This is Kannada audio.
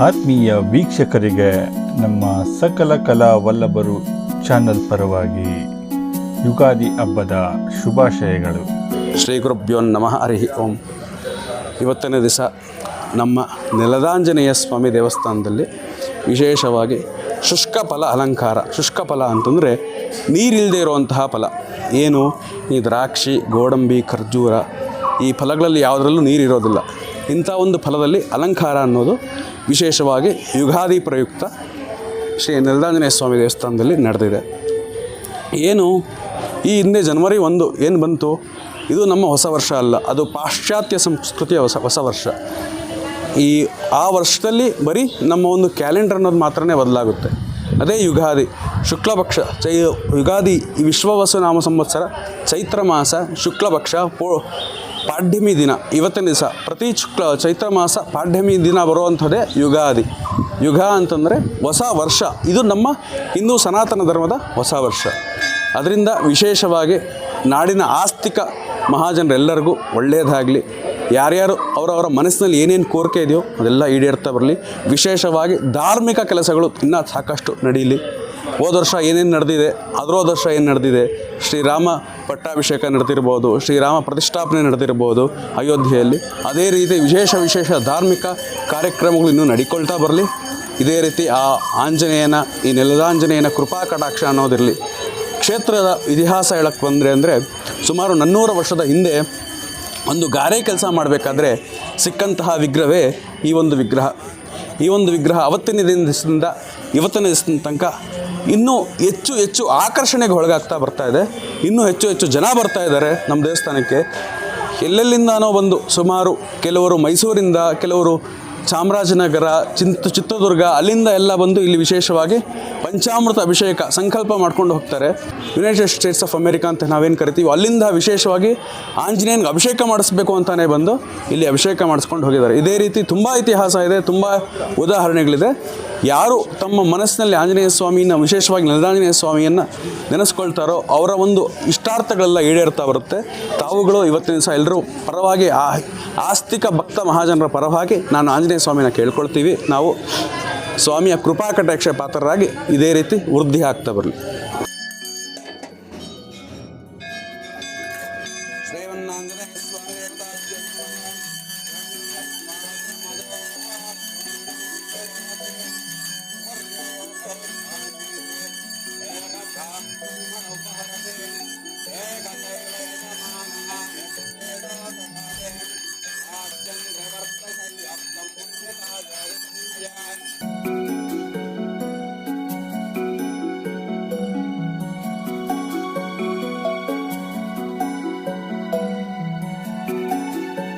ಆತ್ಮೀಯ ವೀಕ್ಷಕರಿಗೆ ನಮ್ಮ ಸಕಲ ಕಲಾ ವಲ್ಲಭರು ಚಾನಲ್ ಪರವಾಗಿ ಯುಗಾದಿ ಹಬ್ಬದ ಶುಭಾಶಯಗಳು. ಶ್ರೀ ಗುರುಭ್ಯೋ ನಮಃ, ಹರಿ ಓಂ. ಇವತ್ತಿನ ದಿವಸ ನಮ್ಮ ನೆಲದಾಂಜನೇಯ ಸ್ವಾಮಿ ದೇವಸ್ಥಾನದಲ್ಲಿ ವಿಶೇಷವಾಗಿ ಶುಷ್ಕ ಫಲ ಅಲಂಕಾರ. ಶುಷ್ಕ ಫಲ ಅಂತಂದರೆ ನೀರಿಲ್ಲದೆ ಇರುವಂತಹ ಫಲ. ಏನು? ಈ ದ್ರಾಕ್ಷಿ, ಗೋಡಂಬಿ, ಖರ್ಜೂರ ಈ ಫಲಗಳಲ್ಲಿ ಯಾವುದರಲ್ಲೂ ನೀರಿರೋದಿಲ್ಲ. ಇಂಥ ಒಂದು ಫಲದಲ್ಲಿ ಅಲಂಕಾರ ಅನ್ನೋದು ವಿಶೇಷವಾಗಿ ಯುಗಾದಿ ಪ್ರಯುಕ್ತ ಶ್ರೀ ನೆಲದಾಂಜನೇಯ ಸ್ವಾಮಿ ದೇವಸ್ಥಾನದಲ್ಲಿ ನಡೆದಿದೆ. ಏನು ಈ ಹಿಂದೆ ಜನವರಿ ಒಂದು ಏನು ಬಂತು? ಇದು ನಮ್ಮ ಹೊಸ ವರ್ಷ ಅಲ್ಲ, ಅದು ಪಾಶ್ಚಾತ್ಯ ಸಂಸ್ಕೃತಿಯ ಹೊಸ ಹೊಸ ವರ್ಷ. ಈ, ಆ ವರ್ಷದಲ್ಲಿ ಬರೀ ನಮ್ಮ ಒಂದು ಕ್ಯಾಲೆಂಡರ್ ಅನ್ನೋದು ಮಾತ್ರನೇ ಬದಲಾಗುತ್ತೆ. ಅದೇ ಯುಗಾದಿ, ಶುಕ್ಲಪಕ್ಷ, ಚೈ, ಯುಗಾದಿ ಈ ವಿಶ್ವವಸು ನಾಮ ಸಂವತ್ಸರ, ಚೈತ್ರ ಮಾಸ, ಶುಕ್ಲಪಕ್ಷ, ಪೋ ಪಾಡ್ಯಮಿ ದಿನ. ಇವತ್ತಿನ ದಿವಸ. ಪ್ರತಿ ಶುಕ್ಲ, ಚೈತ್ರ ಮಾಸ ಪಾಡ್ಯಮಿ ದಿನ ಬರುವಂಥದ್ದೇ ಯುಗಾದಿ. ಯುಗ ಅಂತಂದರೆ ಹೊಸ ವರ್ಷ. ಇದು ನಮ್ಮ ಹಿಂದೂ ಸನಾತನ ಧರ್ಮದ ಹೊಸ ವರ್ಷ. ಅದರಿಂದ ವಿಶೇಷವಾಗಿ ನಾಡಿನ ಆಸ್ತಿಕ ಮಹಾಜನರೆಲ್ಲರಿಗೂ ಒಳ್ಳೆಯದಾಗಲಿ ಯಾರ್ಯಾರು ಅವರವರ ಮನಸ್ಸಿನಲ್ಲಿ ಏನೇನು ಕೋರಿಕೆ ಇದೆಯೋ ಅದೆಲ್ಲ ಈಡೇರ್ತಾ ಬರಲಿ. ವಿಶೇಷವಾಗಿ ಧಾರ್ಮಿಕ ಕೆಲಸಗಳು ಇನ್ನೂ ಸಾಕಷ್ಟು ನಡೀಲಿ. ಹೋದ ವರ್ಷ ಏನೇನು ನಡೆದಿದೆ, ಅದರೋದ ವರ್ಷ ಏನು ನಡೆದಿದೆ, ಶ್ರೀರಾಮ ಪಟ್ಟಾಭಿಷೇಕ ನಡೆದಿರ್ಬೋದು, ಶ್ರೀರಾಮ ಪ್ರತಿಷ್ಠಾಪನೆ ನಡೆದಿರ್ಬೋದು ಅಯೋಧ್ಯೆಯಲ್ಲಿ. ಅದೇ ರೀತಿ ವಿಶೇಷ ವಿಶೇಷ ಧಾರ್ಮಿಕ ಕಾರ್ಯಕ್ರಮಗಳು ಇನ್ನೂ ನಡಿಕೊಳ್ತಾ ಬರಲಿ. ಇದೇ ರೀತಿ ಆ ಆಂಜನೇಯನ, ಈ ನೆಲದಾಂಜನೇಯನ ಕೃಪಾ ಕಟಾಕ್ಷ ಅನ್ನೋದಿರಲಿ. ಕ್ಷೇತ್ರದ ಇತಿಹಾಸ ಹೇಳಕ್ಕೆ ಬಂದರೆ ಅಂದರೆ, ಸುಮಾರು ನನ್ನೂರು ವರ್ಷದ ಹಿಂದೆ ಒಂದು ಗಾರೆ ಕೆಲಸ ಮಾಡಬೇಕಾದ್ರೆ ಸಿಕ್ಕಂತಹ ವಿಗ್ರಹವೇ ಈ ಒಂದು ವಿಗ್ರಹ. ಈ ಒಂದು ವಿಗ್ರಹ ಅವತ್ತಿನ ದಿನದಿಂದ ಇವತ್ತಿನ ದಿವಸದ ತನಕ ಇನ್ನೂ ಹೆಚ್ಚು ಹೆಚ್ಚು ಆಕರ್ಷಣೆಗೆ ಒಳಗಾಗ್ತಾ ಬರ್ತಾ ಇದೆ. ಇನ್ನೂ ಹೆಚ್ಚು ಹೆಚ್ಚು ಜನ ಬರ್ತಾ ಇದ್ದಾರೆ ನಮ್ಮ ದೇವಸ್ಥಾನಕ್ಕೆ. ಎಲ್ಲೆಲ್ಲಿಂದಾನೋ ಬಂದು ಸುಮಾರು ಕೆಲವರು ಮೈಸೂರಿಂದ, ಕೆಲವರು ಚಾಮರಾಜನಗರ, ಚಿಂತ ಚಿತ್ರದುರ್ಗ ಅಲ್ಲಿಂದ ಎಲ್ಲ ಬಂದು ಇಲ್ಲಿ ವಿಶೇಷವಾಗಿ ಪಂಚಾಮೃತ ಅಭಿಷೇಕ ಸಂಕಲ್ಪ ಮಾಡ್ಕೊಂಡು ಹೋಗ್ತಾರೆ. ಯುನೈಟೆಡ್ ಸ್ಟೇಟ್ಸ್ ಆಫ್ ಅಮೇರಿಕಾ ಅಂತ ನಾವೇನು ಕರಿತೀವಿ, ಅಲ್ಲಿಂದ ವಿಶೇಷವಾಗಿ ಆಂಜನೇಯನಿಗೆ ಅಭಿಷೇಕ ಮಾಡಿಸ್ಬೇಕು ಅಂತಲೇ ಬಂದು ಇಲ್ಲಿ ಅಭಿಷೇಕ ಮಾಡಿಸ್ಕೊಂಡು ಹೋಗಿದ್ದಾರೆ. ಇದೇ ರೀತಿ ತುಂಬ ಇತಿಹಾಸ ಇದೆ, ತುಂಬ ಉದಾಹರಣೆಗಳಿದೆ. ಯಾರು ತಮ್ಮ ಮನಸ್ಸಿನಲ್ಲಿ ಆಂಜನೇಯ ಸ್ವಾಮಿನ ವಿಶೇಷವಾಗಿ ನೆಲದಾಂಜನೇಯ ಸ್ವಾಮಿಯನ್ನು ನೆನೆಸ್ಕೊಳ್ತಾರೋ, ಅವರ ಒಂದು ಇಷ್ಟಾರ್ಥಗಳೆಲ್ಲ ಈಡೇರ್ತಾ ಬರುತ್ತೆ. ತಾವುಗಳು ಇವತ್ತಿನ ದಿವಸ ಎಲ್ಲರೂ ಪರವಾಗಿ ಆ ಆಸ್ತಿಕ ಭಕ್ತ ಮಹಾಜನರ ಪರವಾಗಿ ನಾನು ಆಂಜನೇಯ ಸ್ವಾಮಿನ ಕೇಳ್ಕೊಳ್ತೀವಿ. ನಾವು ಸ್ವಾಮಿಯ ಕೃಪಾಕಟಾಕ್ಷ ಪಾತ್ರರಾಗಿ ಇದೇ ರೀತಿ ವೃದ್ಧಿ ಆಗ್ತಾ ಬರಲಿ. ಶ್ರೇವನ್ನಾಂಗದ